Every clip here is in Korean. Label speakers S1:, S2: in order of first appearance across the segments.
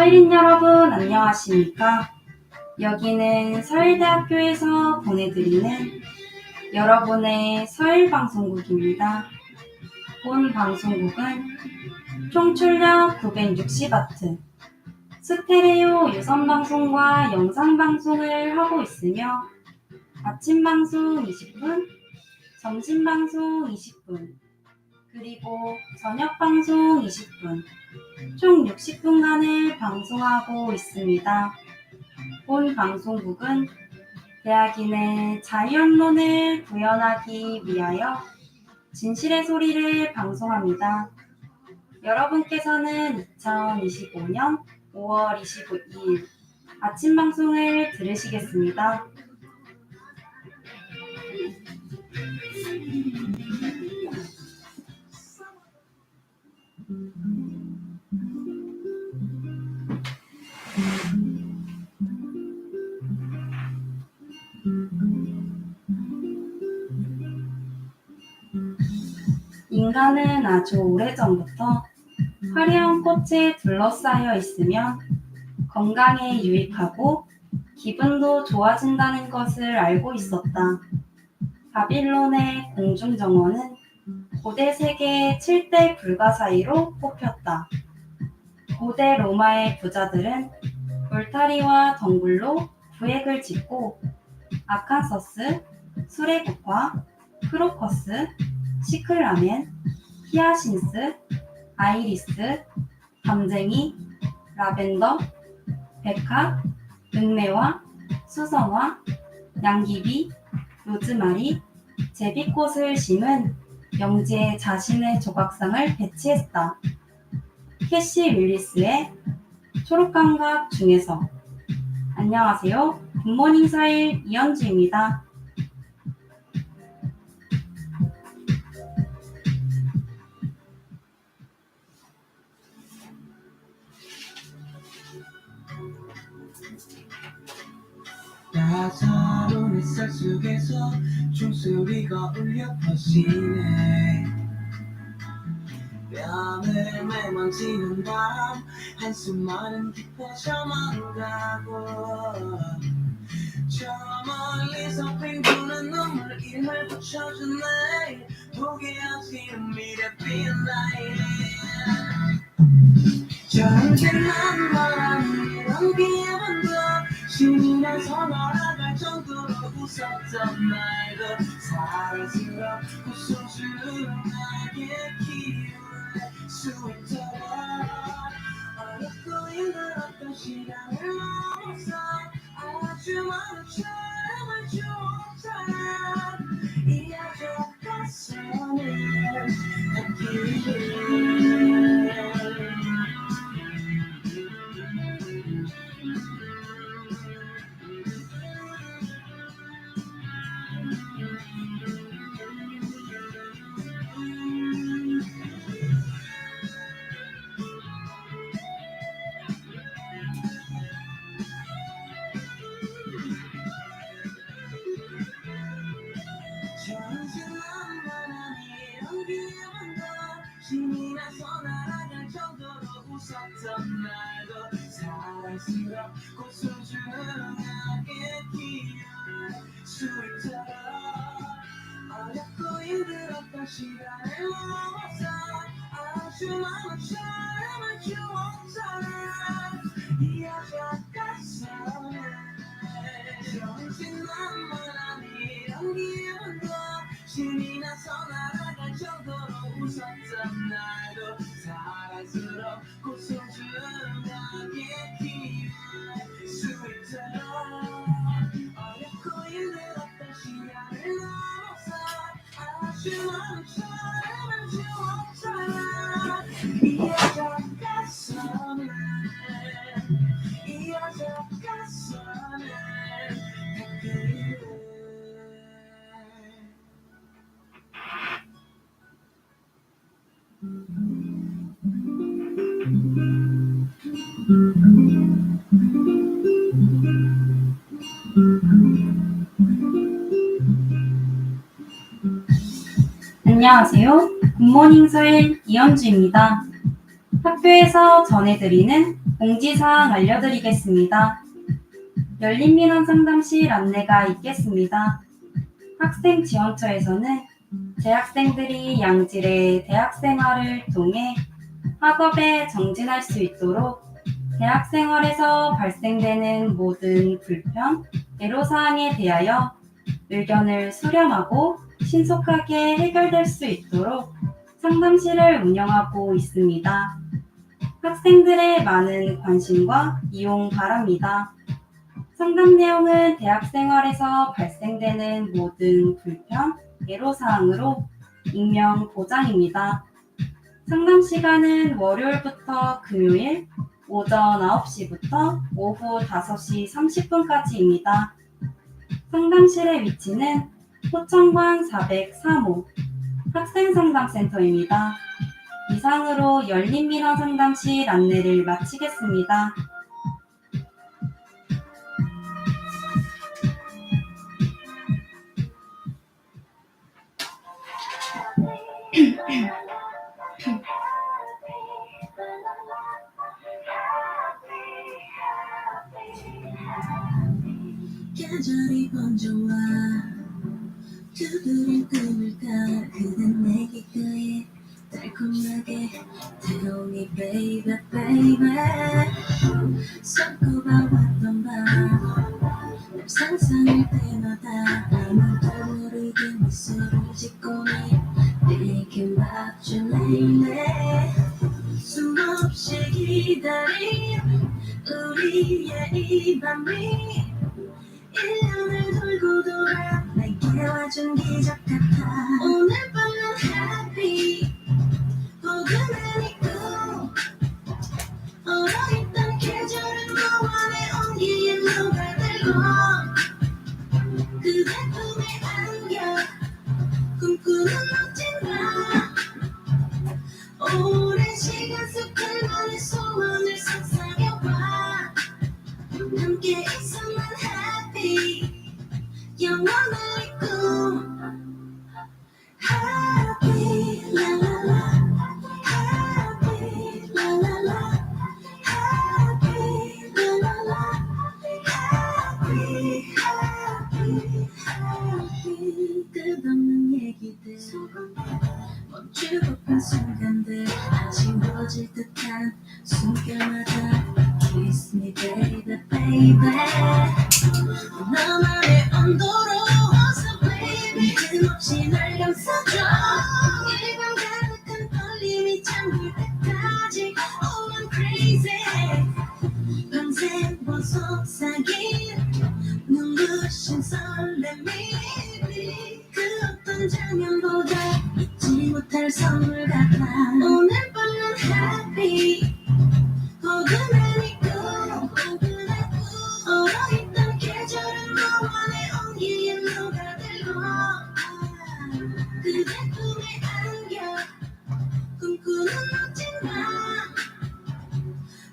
S1: 서일인 여러분 안녕하십니까? 여기는 서일대학교에서 보내드리는 여러분의 서일 방송국입니다. 본 방송국은 총 출력 960와트 스테레오 유선 방송과 영상 방송을 하고 있으며 아침 방송 20분, 점심 방송 20분, 그리고 저녁 방송 20분, 총 60분간을 방송하고 있습니다. 본 방송국은 대학인의 자유언론을 구현하기 위하여 진실의 소리를 방송합니다. 여러분께서는 2025년 5월 22일 아침 방송을 들으시겠습니다. 인간은 아주 오래전부터 화려한 꽃에 둘러싸여 있으면 건강에 유익하고 기분도 좋아진다는 것을 알고 있었다. 바빌론의 공중정원은 고대 세계의 7대 불가 사이로 뽑혔다. 고대 로마의 부자들은 울타리와 덩굴로 부획을 짓고 아칸서스, 수레국화, 크로커스, 시클라멘, 히아신스, 아이리스, 담쟁이, 라벤더, 백화, 은매화, 수성화, 양귀비, 로즈마리, 제비꽃을 심은 영지에 자신의 조각상을 배치했다. 캐시 윌리스의 초록감각 중에서 안녕하세요. 굿모닝 사일 이현주입니다.
S2: 따사로운 햇살 속에서 종소리가 울려 퍼지네. 뺨을 매만지는 바람 한숨만은 깊어져만 가고. 저 멀리서 빙도는 눈물 이름을 붙여주네. 보게 하시는 미래 빛 나의 저한테만 말하는 이런 기분도 신이 나서 날아 갈 정도로 웃었던 날도 사랑스럽고 소중하게 키울 수 있도 아주 많은
S1: 안녕하세요. 굿모닝 서일 이현주입니다. 학교에서 전해드리는 공지사항 알려드리겠습니다. 열린민원 상담실 안내가 있겠습니다. 학생 지원처에서는 재학생들이 양질의 대학생활을 통해 학업에 정진할 수 있도록 대학생활에서 발생되는 모든 불편, 애로사항에 대하여 의견을 수렴하고 신속하게 해결될 수 있도록 상담실을 운영하고 있습니다. 학생들의 많은 관심과 이용 바랍니다. 상담 내용은 대학 생활에서 발생되는 모든 불편, 애로사항으로 익명 보장입니다. 상담 시간은 월요일부터 금요일 오전 9시부터 오후 5시 30분까지입니다. 상담실의 위치는 호청관 403호 학생상담센터입니다. 이상으로 열린민원 상담실 안내를 마치겠습니다.
S3: 계절이 번져와 두드린 꿈을 가 그댄 내 귓가에 달콤하게 태우니 baby baby. 섞어봐왔던 밤 상상할 때마다 아무도 모르게 미소를 about you lately 수없이 기다린 우리의 이 밤이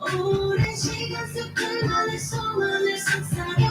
S3: 오랜 시간 속 그만의 소원을 속삭여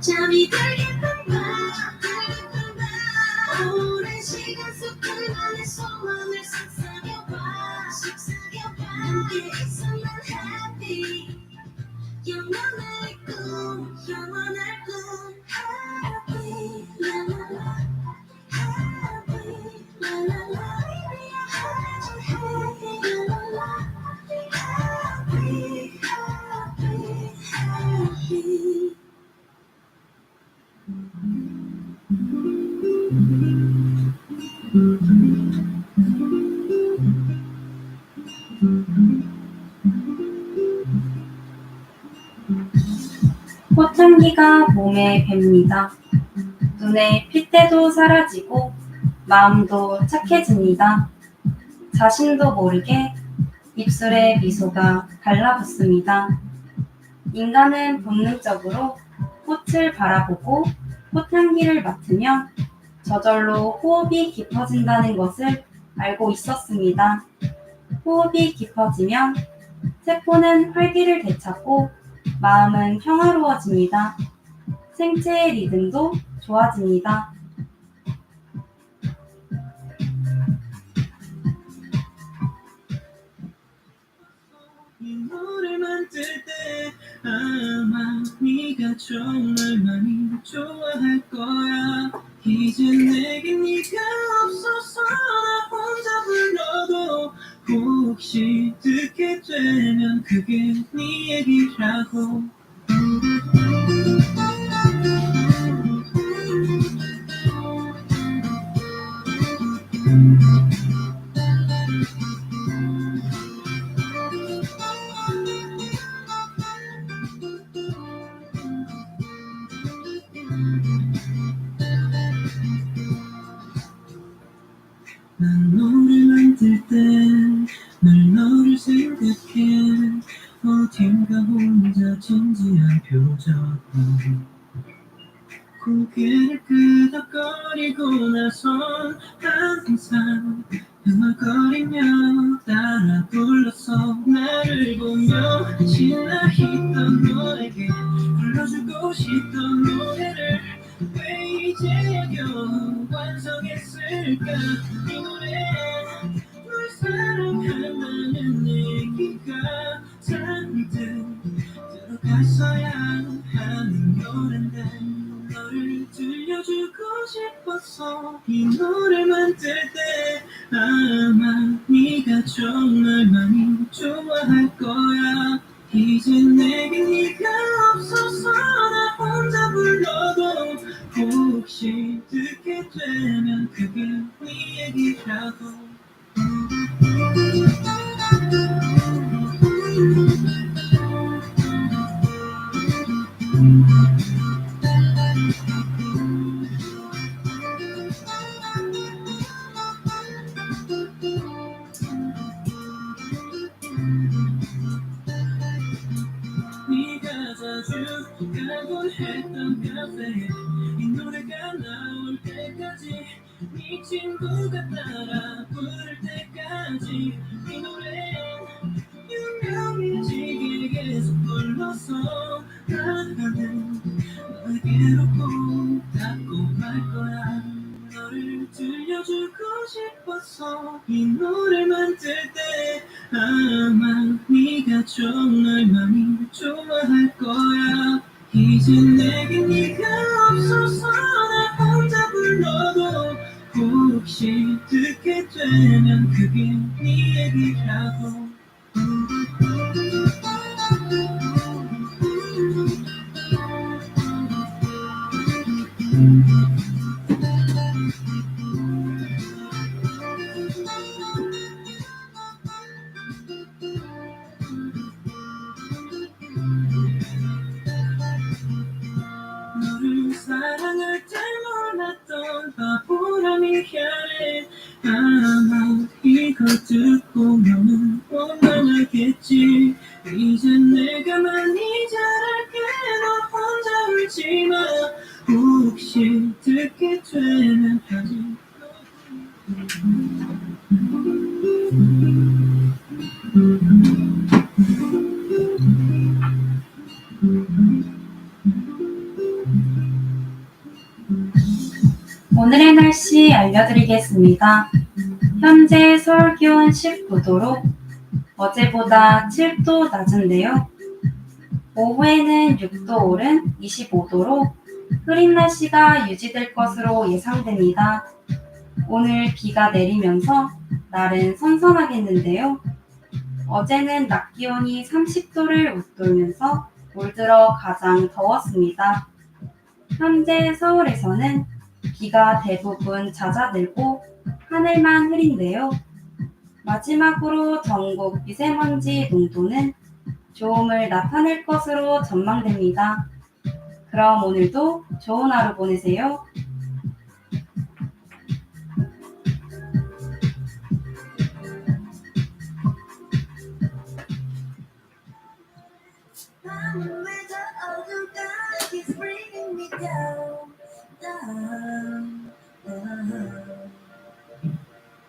S3: 잠이 들겠
S1: 꽃향기가 몸에 뱁니다. 눈에 핏대도 사라지고 마음도 착해집니다. 자신도 모르게 입술에 미소가 달라붙습니다. 인간은 본능적으로 꽃을 바라보고 꽃향기를 맡으면 저절로 호흡이 깊어진다는 것을 알고 있었습니다. 호흡이 깊어지면 세포는 활기를 되찾고 마음은 평화로워집니다. 생체의 리듬도 좋아집니다.
S4: 네가 정말 많이 좋아할 거야. 이제 내게 네가 없어서 나 혼자 불러도 혹시 듣게 되면 그게 네 얘기라고 보며 신나했던 너에게 불러주고 싶던 노래를 왜 이제야 겨우 완성했을까? 이 노래 널 사랑한다는 얘기가 잔뜩 들어갔어야 하는 노랜데 너를 들려주고 만 그게 나는 너에게로 꼭 닿고 말 거야 너를 들려주고 싶어서 이 노래 만들 때 아마 네가 정말 많이 좋아할 거야 이제 내
S1: 오늘의 날씨 알려드리겠습니다. 현재 서울 기온 19도로 어제보다 7도 낮은데요. 오후에는 6도 오른 25도로 흐린 날씨가 유지될 것으로 예상됩니다. 오늘 비가 내리면서 날은 선선하겠는데요. 어제는 낮 기온이 30도를 웃돌면서 올 들어 가장 더웠습니다. 현재 서울에서는 비가 대부분 잦아들고 하늘만 흐린데요. 마지막으로 전국 미세먼지 농도는 좋음을 나타낼 것으로 전망됩니다. 그럼 오늘도 좋은 하루 보내세요.
S4: down.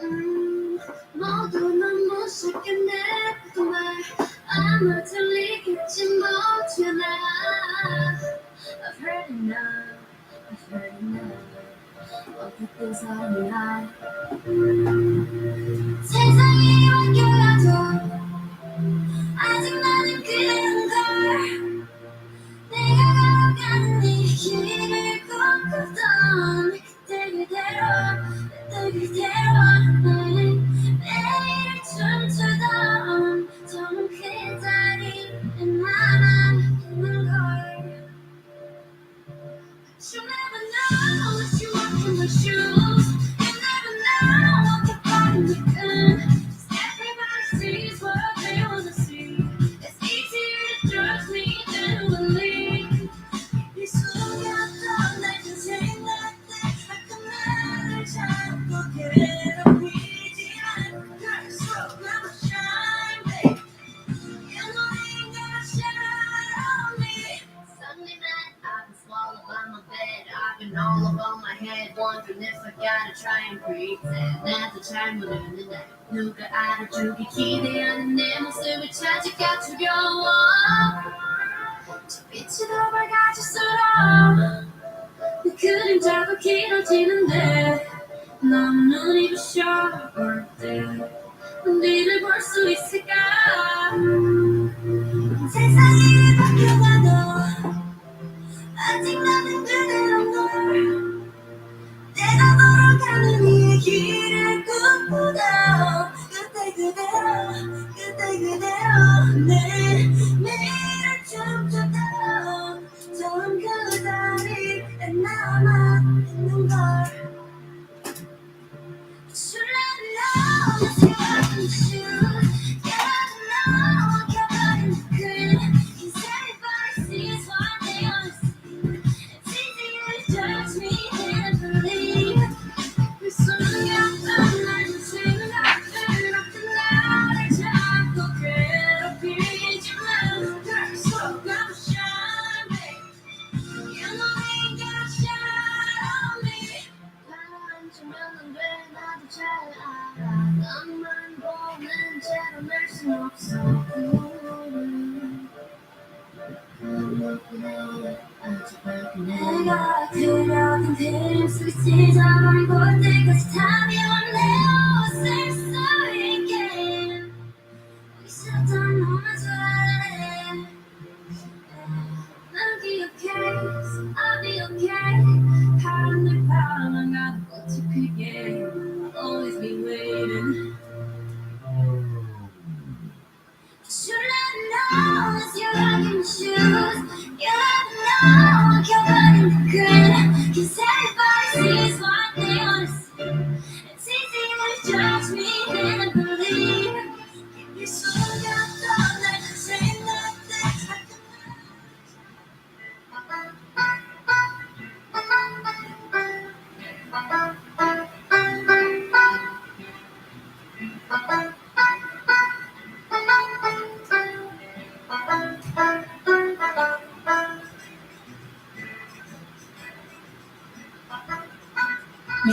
S4: 음, 모두 너무 쉽게 내뱉은 말 아마 들리겠지 못잖아. I've heard enough, I've heard enough 어떻게 사람이 날 세상이 just me.
S3: 눈이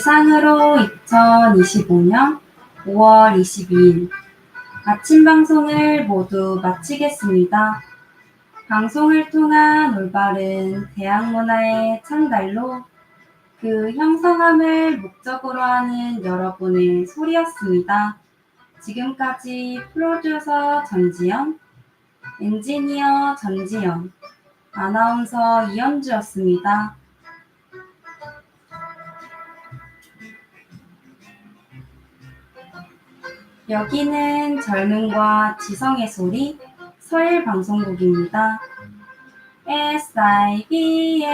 S1: 이상으로 2025년 5월 22일 아침 방송을 모두 마치겠습니다. 방송을 통한 올바른 대학 문화의 창달로 그 형성함을 목적으로 하는 여러분의 소리였습니다. 지금까지 프로듀서 전지현, 엔지니어 전지현, 아나운서 이현주였습니다. 여기는 젊음과 지성의 소리 서일 방송국입니다. SIBS